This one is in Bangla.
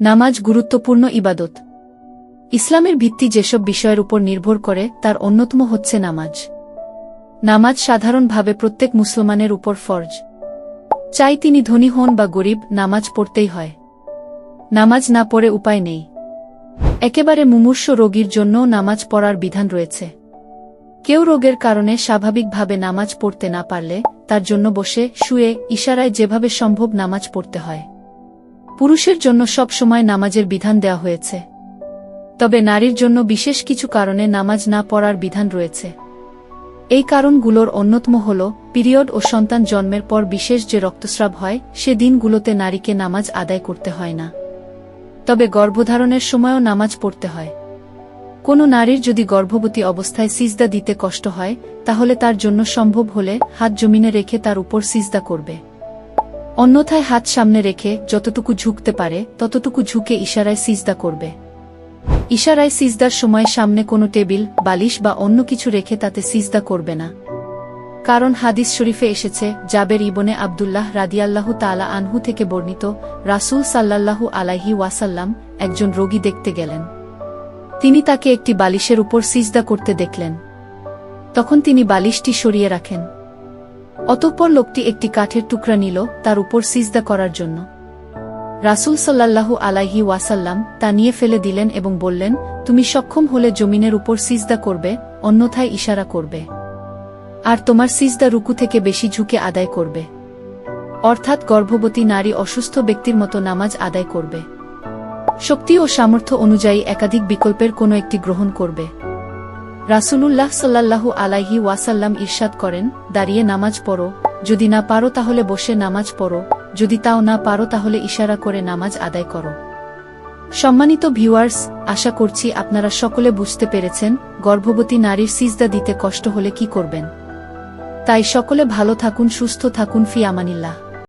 নামাজ গুরুত্বপূর্ণ ইবাদত। ইসলামের ভিত্তি যেসব বিষয়ের উপর নির্ভর করে, তার অন্যতম হচ্ছে নামাজ। নামাজ সাধারণভাবে প্রত্যেক মুসলমানের উপর ফরজ। চাই তিনি ধনী হন বা গরিব, নামাজ পড়তেই হয়। নামাজ না পড়ে উপায় নেই। একেবারে মুমূর্ষ রোগীর জন্যও নামাজ পড়ার বিধান রয়েছে। কেউ রোগের কারণে স্বাভাবিকভাবে নামাজ পড়তে না পারলে, তার জন্য বসে, শুয়ে, ইশারায় যেভাবে সম্ভব নামাজ পড়তে হয়। পুরুষের জন্য সব সময় নামাজের বিধান দেওয়া হয়েছে। তবে নারীর জন্য বিশেষ কিছু কারণে নামাজ না পড়ার বিধান রয়েছে। এই কারণগুলোর অন্যতম হল, পিরিয়ড ও সন্তান জন্মের পর বিশেষ যে রক্তস্রাব হয়, সে দিনগুলোতে নারীকে নামাজ আদায় করতে হয় না। তবে গর্ভধারণের সময়ও নামাজ পড়তে হয়। কোনো নারীর যদি গর্ভবতী অবস্থায় সিজদা দিতে কষ্ট হয়, তাহলে তার জন্য সম্ভব হলে হাত জমিনে রেখে তার উপর সিজদা করবে। অন্যথায় হাত সামনে রেখে যতটুকু ঝুঁকতে পারে, ততটুকু ঝুঁকে ইশারায় সিজদা করবে। ইশারায় সিজদার সময় সামনে কোনো টেবিল, বালিশ বা অন্য কিছু রেখে তাতে সিজদা করবে না। কারণ হাদিস শরীফে এসেছে, জাবের ইবনে আবদুল্লাহ রাদিয়াল্লাহু তালা আনহু থেকে বর্ণিত, রাসূল সাল্লাল্লাহু আলাইহি ওয়াসাল্লাম একজন রোগী দেখতে গেলেন। তিনি তাকে একটি বালিশের উপর সিজদা করতে দেখলেন। তখন তিনি বালিশটি সরিয়ে রাখেন। অতঃপর লোকটি একটি কাঠের টুকরা নিল তার উপর সিজদা করার জন্য। রাসূল সাল্লাল্লাহু আলাইহি ওয়াসাল্লাম তা নিয়ে ফেলে দিলেন এবং বললেন, তুমি সক্ষম হলে জমিনের উপর সিজদা করবে, অন্যথায় ইশারা করবে। আর তোমার সিজদা রুকু থেকে বেশি ঝুঁকে আদায় করবে। অর্থাৎ গর্ভবতী নারী অসুস্থ ব্যক্তির মতো নামাজ আদায় করবে। শক্তি ও সামর্থ্য অনুযায়ী একাধিক বিকল্পের কোনো একটি গ্রহণ করবে। রাসূলুল্লাহ সাল্লাল্লাহু আলাইহি ওয়াসাল্লাম ইরশাদ করেন, দাঁড়িয়ে নামাজ পড়ো, যদি না পারো তাহলে বসে নামাজ পড়ো, যদি তাও না পারো তাহলে ইশারা করে নামাজ আদায় করো। সম্মানিত ভিউয়ার্স, আশা করছি আপনারা সকলে বুঝতে পেরেছেন, গর্ভবতী নারীর সিজদা দিতে কষ্ট হলে কি করবেন। তাই সকলে ভালো থাকুন, সুস্থ থাকুন, ফি আমানিল্লাহ।